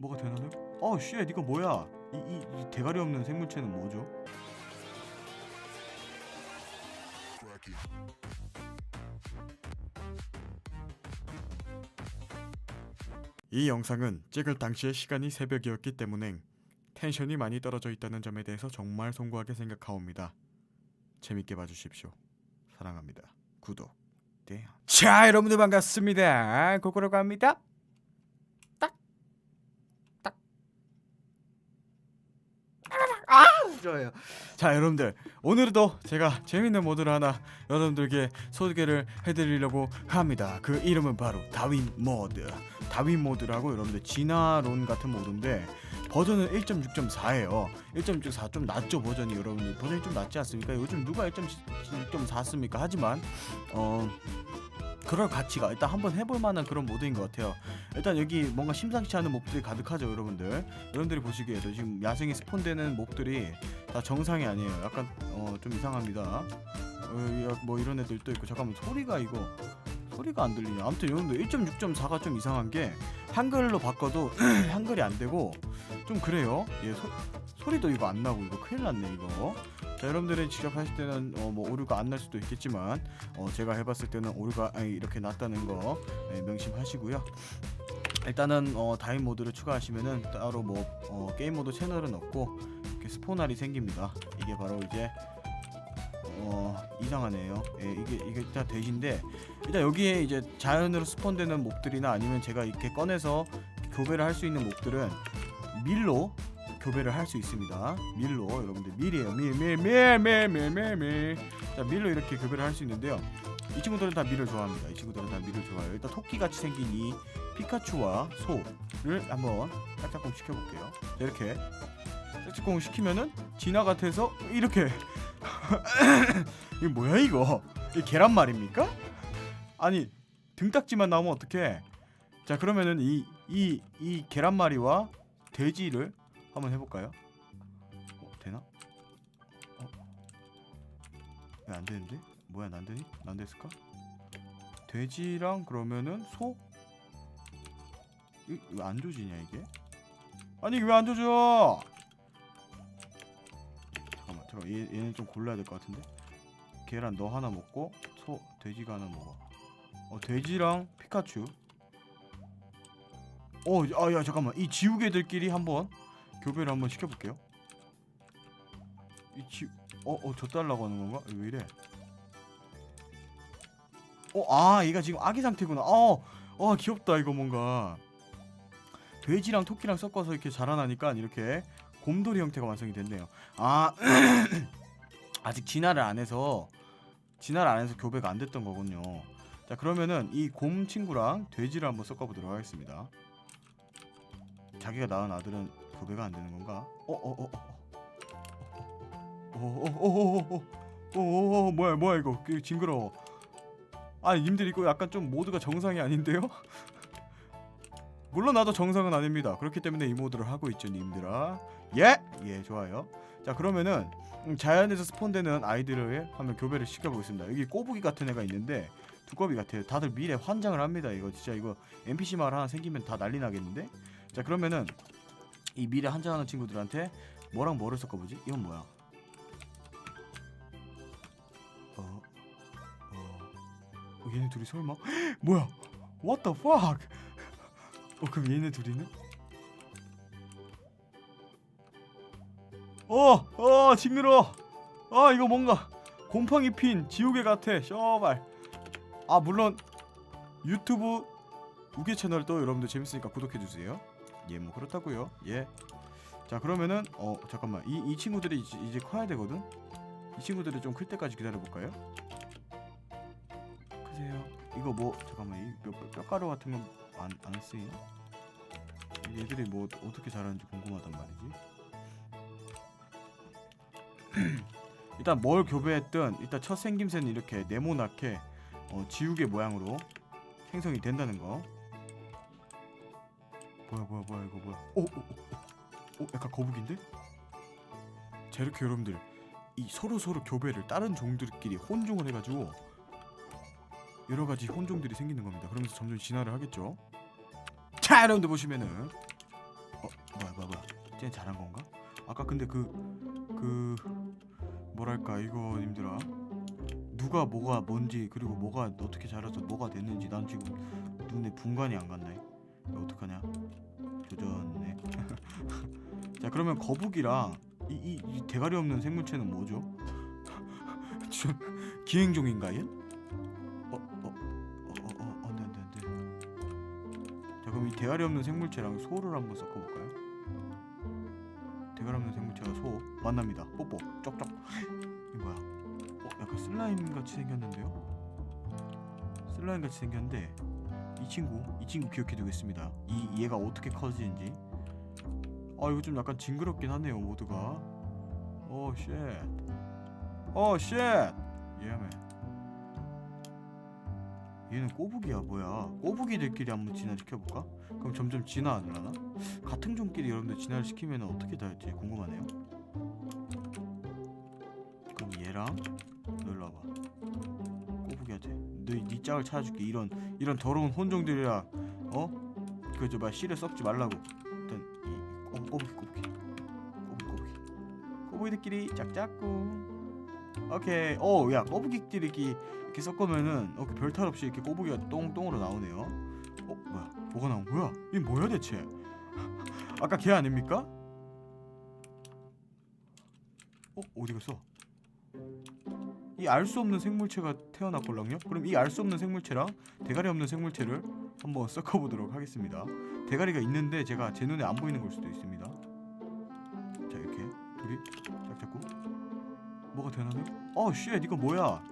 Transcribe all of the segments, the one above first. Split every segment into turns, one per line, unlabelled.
뭐가 되나요? 어, 쉣, 이거 뭐야? 이, 이, 이 대가리 없는 생물체는 뭐죠? 이 영상은 찍을 당시의 시간이 새벽이었기 때문에 텐션이 많이 떨어져 있다는 점에 대해서 정말 송구하게 생각하옵니다. 재밌게 봐주십시오. 사랑합니다. 구독. 네.
자 여러분들 반갑습니다 고고로 갑니다
좋아요. 자 여러분들 오늘도 제가 재밌는 모드를 하나 여러분들께 소개를 해드리려고 합니다. 그 이름은 바로 다윈 모드. 다윈 모드라고 여러분들 진화론 같은 모드인데 버전은 1.6.4예요. 1.6.4 좀 낮죠 버전이 여러분들 버전이 좀 낮지 않습니까? 요즘 누가 1.6.4 씁니까? 하지만 어. 그럴 가치가 일단 한번 해볼 만한 그런 모드인 것 같아요. 일단 여기 뭔가 심상치 않은 몹들이 가득하죠, 여러분들. 여러분들이 보시기에도 지금 야생에 스폰되는 몹들이 다 정상이 아니에요. 약간 어, 좀 이상합니다. 어, 야, 뭐 이런 애들도 있고 잠깐만 소리가 이거 소리가 안 들리냐. 아무튼 여러분들 1.6.4가 좀 이상한 게 한글로 바꿔도 한글이 안 되고 좀 그래요. 예, 소, 소리도 이거 안 나고 이거 큰일 났네 이거. 자 여러분들이 직접 하실 때는 어, 뭐 오류가 안 날 수도 있겠지만 어, 제가 해봤을 때는 오류가 아니, 이렇게 났다는 거 예, 명심하시고요. 일단은 어, 다인 모드를 추가하시면은 따로 뭐 어, 게임 모드 채널은 없고 이렇게 스포날이 생깁니다. 이게 바로 이제 어, 이상하네요. 예, 이게 이게 다 돼지인데 일단 여기에 이제 자연으로 스폰되는 몹들이나 아니면 제가 이렇게 꺼내서 교배를 할 수 있는 몹들은 밀로 교배를 할 수 있습니다. 밀로 여러분들 밀이에요. 밀 밀 밀 밀 밀 밀 밀 자 밀로 이렇게 교배를 할 수 있는데요. 이 친구들은 다 밀을 좋아합니다. 이 친구들은 다 밀을 좋아해요. 일단 토끼 같이 생긴 이 피카츄와 소를 한번 살짝공 시켜볼게요. 자, 이렇게 살짝공 시키면은 진화 같아서 이렇게 이거 뭐야 이거? 이 계란 말입니까? 아니 등딱지만 나오면 어떡해? 자 그러면은 이 이 이 계란말이와 돼지를 한번 해볼까요? 어, 되나? 어? 왜 안 되는데? 뭐야 안 되니? 안 됐을까? 돼지랑 그러면은 소? 이거 안 조지냐 이게? 아니 왜안 조져? 잠깐만 잠깐 얘, 얘는 좀 골라야 될 것 같은데 계란 너 하나 먹고 소 돼지가 하나 먹어 어 돼지랑 피카츄 어 아 야 잠깐만 이 지우개들끼리 한번 교배를 한번 시켜볼게요 이지어어 져달라고 하는 건가 왜 이래 어 아 얘가 지금 아기 상태구나 어, 어 귀엽다 이거 뭔가 돼지랑 토끼랑 섞어서 이렇게 자라나니까 이렇게 곰돌이 형태가 완성이 됐네요. 아 아직 진화를 안 해서 진화를 안 해서 교배가 안 됐던 거군요. 자 그러면은 이 곰 친구랑 돼지를 한번 섞어보도록 하겠습니다. 자기가 낳은 아들은 교배가 안 되는 건가? 어어어어 어어어어어어어 뭐야 뭐야 이거 그 징그러워. 아니 님들 이거 약간 좀 모드가 정상이 아닌데요? 물론 나도 정상은 아닙니다. 그렇기 때문에 이 모드를 하고 있죠, 님들아. 예, 예, 좋아요. 자, 그러면은 음, 자연에서 스폰되는 아이들을 한번 교배를 시켜보겠습니다. 여기 꼬부기 같은 애가 있는데 두꺼비 같아요. 다들 미래 환장을 합니다. 이거 진짜 이거 NPC 마을 하나 생기면 다 난리 나겠는데? 자, 그러면은 이 미래 환장하는 친구들한테 뭐랑 뭐를 섞어보지? 이건 뭐야? 어, 어, 어 얘네 둘이 설마? 뭐야? What the fuck? 어 그럼 얘네 둘이는? 어! 어 징그러! 아 이거 뭔가 곰팡이 핀 지우개 같아 셔발 아 물론 유튜브 우계 채널도 여러분들 재밌으니까 구독해주세요 예 뭐 그렇다고요. 예자 그러면은 어 잠깐만. 이, 이 친구들이 이제, 이제 커야 되거든? 이 친구들을 좀클 때까지 기다려볼까요? 크세요. 이거 뭐 잠깐만. 이 뼈, 뼈가루 같은 건 안, 안 쓰이나? 얘들이 뭐 어떻게 자라는지 궁금하단 말이지. 일단 뭘 교배했든 일단 첫 생김새는 이렇게 네모나게 어, 지우개 모양으로 생성이 된다는 거 뭐야 뭐야 뭐야 이거 뭐야 오, 오, 오, 오 약간 거북인데? 자 이렇게 여러분들 이 서로 서로 교배를 다른 종들끼리 혼종을 해가지고 여러 가지 혼종들이 생기는 겁니다. 그러면서 점점 진화를 하겠죠. 자, 여러분들 보시면은 쟤 잘한 건가? 아까 근데 그그 뭐랄까 이거 님들아 누가 뭐가 뭔지 그리고 뭐가 어떻게 자라서 뭐가 됐는지 난 지금 눈에 분간이 안 갔네. 어떡하냐? 조졌네. 자 그러면 거북이랑 이, 이, 이 대가리 없는 생물체는 뭐죠? 저 기행종인가요? 어, 어, 어, 어, 어, 안돼 안돼 안돼. 자 그럼 이 대가리 없는 생물체랑 소를 한번 섞어볼까요? 대가리 없는 생물체와 소 만납니다. 뽀뽀 쩍쩍. 이 뭐야? 어, 약간 슬라임 같이 생겼는데요? 슬라임 같이 생겼는데 이 친구 이 친구 기억해 두겠습니다. 이 얘가 어떻게 커지는지. 아 이거 좀 약간 징그럽긴 하네요 모두가. 오 쉣. 오 쉣. 예매. 얘는 꼬부기야 뭐야? 꼬부기들끼리 한번 진화 시켜 볼까? 그럼 점점 진화하려나? 같은 종끼리 여러분들 진화를 시키면 어떻게 될지 궁금하네요. 그럼 얘랑 너 일로 와봐. 꼬부기한테 너네 짝을 찾아줄게. 이런 이런 더러운 혼종들이라 어? 그저 막 씨를 썩지 말라고. 일단 이 꼬, 꼬부기 꼬부기 꼬부기 꼬부기 꼬부기들끼리 짝짝꿍. 오케이. 어, 야 꼬부기끼리 이렇게, 섞으면은 어, 별탈 없이 이렇게 꼬부기가 똥똥으로 나오네요. 어, 뭐야? 뭐가 나온 거야? 이게 뭐야 대체? 아까 걔 아닙니까? 어, 어디 갔어? 이 알 수 없는 생물체가 태어났걸랑요? 그럼 이 알 수 없는 생물체랑 대가리 없는 생물체를 한번 섞어보도록 하겠습니다. 대가리가 있는데 제가 제 눈에 안 보이는 걸 수도 있습니다. 자 이렇게 둘이 짝 잡고 뭐가 되나요? 어, 쉣 이거 뭐야?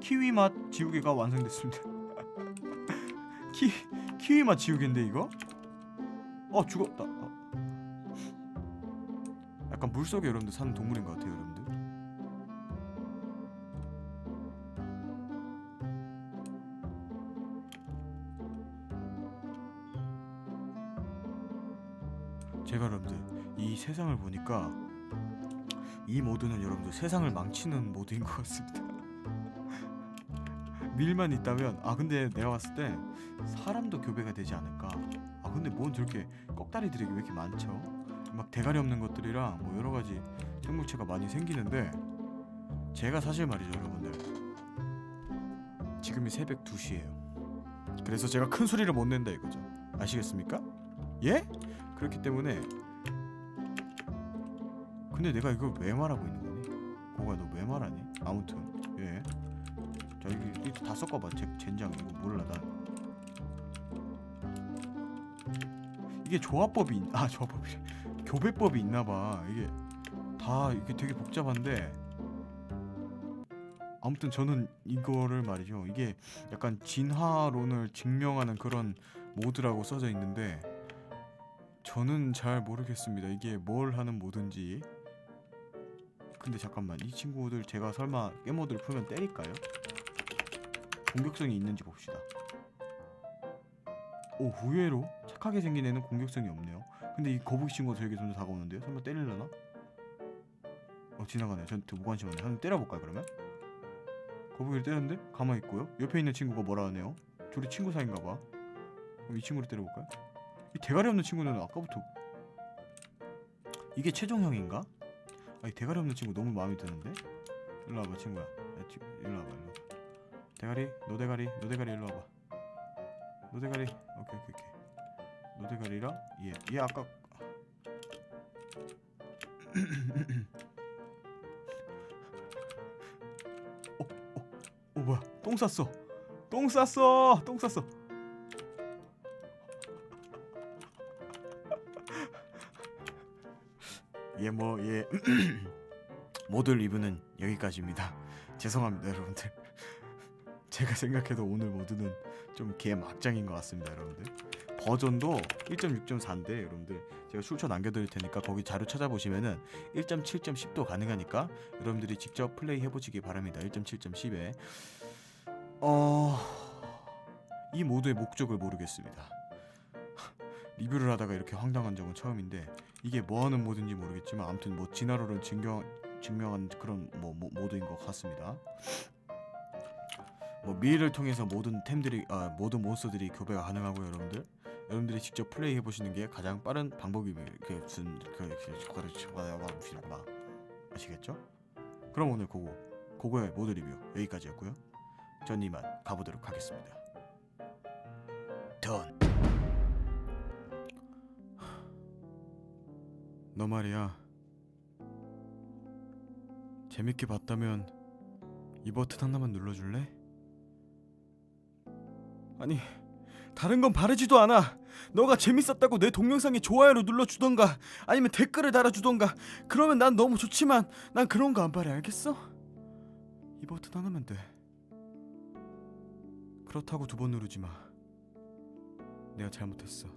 키위 맛 지우개가 완성됐습니다. 키 키위 맛 지우개인데 이거? 어 죽었다. 어. 약간 물 속에 여러분들 사는 동물인 것 같아요, 여러분들. 제가 여러분들 이 세상을 보니까 이 모드는 여러분들 세상을 망치는 모드인 것 같습니다. 밀만 있다면 아 근데 내가 봤을 때 사람도 교배가 되지 않을까. 아 근데 뭔 저렇게 꺽다리들이 왜 이렇게 많죠? 막 대가리 없는 것들이랑 뭐 여러 가지 생물체가 많이 생기는데 제가 사실 말이죠 여러분들 지금이 새벽 2시예요. 그래서 제가 큰 소리를 못 낸다 이거죠. 아시겠습니까? 예? 그렇기 때문에 근데 내가 이걸 왜 말하고 있는 거니? 고가 너 왜 말하니? 아무튼 예. 자 여기 다 섞어봐. 제 젠장 이거 몰라 나. 이게 조합법이 있... 아 조합법이 교배법이 있나봐. 이게 다 이게 되게 복잡한데 아무튼 저는 이거를 말이죠. 이게 약간 진화론을 증명하는 그런 모드라고 써져 있는데 저는 잘 모르겠습니다. 이게 뭘 하는 모드인지. 근데 잠깐만 이 친구들 제가 설마 깨모드를 풀면 때릴까요? 공격성이 있는지 봅시다. 오 의외로 착하게 생긴 애는 공격성이 없네요. 근데 이 거북이 친구가 저에게 좀더 다가오는데요. 설마 때릴려나? 어 지나가네. 저한테 무관심하네. 한번 때려볼까요 그러면? 거북이를 때렸는데 가만히 있고요. 옆에 있는 친구가 뭐라 하네요. 둘이 친구 사이인가 봐. 그럼 이 친구를 때려볼까요? 이 대가리 없는 친구는 아까부터 이게 최종형인가? 아니 대가리 없는 친구 너무 마음에 드는데? 일로 와봐 친구야. 야, 치, 일로 와봐 일로 와봐. 대가리? 너 대가리? 너 대가리 일로 와봐. 너 대가리? 오케이 오케이 오케이. 너 대가리랑 얘얘 아까 어, 어, 어 뭐야? 똥 쌌어. 똥 쌌어. 똥 쌌어 예, 뭐, 예. 모듈 리뷰는 여기까지입니다. 죄송합니다, 여러분들. 제가 생각해도 오늘 모드는 좀 개 막장인 것 같습니다, 여러분들. 버전도 1.6.4인데, 여러분들. 제가 출처 남겨드릴 테니까 거기 자료 찾아보시면은 1.7.10도 가능하니까 여러분들이 직접 플레이 해보시기 바랍니다. 1.7.10에. 어. 이 모드의 목적을 모르겠습니다. 리뷰를 하다가 이렇게 황당한 적은 처음인데 이게 뭐 하는 모드인지 모르겠지만 아무튼 뭐 진화로를 증명 증명한 그런 뭐, 모- 모드인 것 같습니다. 뭐 미를 통해서 모든 템들이 아 모든 몬스터들이 교배가 가능하고요, 여러분들. 여러분들이 직접 플레이해 보시는 게 가장 빠른 방법이며 그순그 아시겠죠? 그럼 오늘 고고 고고의 모드 리뷰 여기까지였고요. 전 이만 가보도록 하겠습니다. 던. 너 말이야. 재밌게 봤다면 이 버튼 하나만 눌러줄래? 아니 다른 건 바르지도 않아. 너가 재밌었다고 내 동영상에 좋아요를 눌러주던가 아니면 댓글을 달아주던가 그러면 난 너무 좋지만 난 그런 거 안 바래 알겠어? 이 버튼 하나면 돼. 그렇다고 두 번 누르지 마. 내가 잘못했어.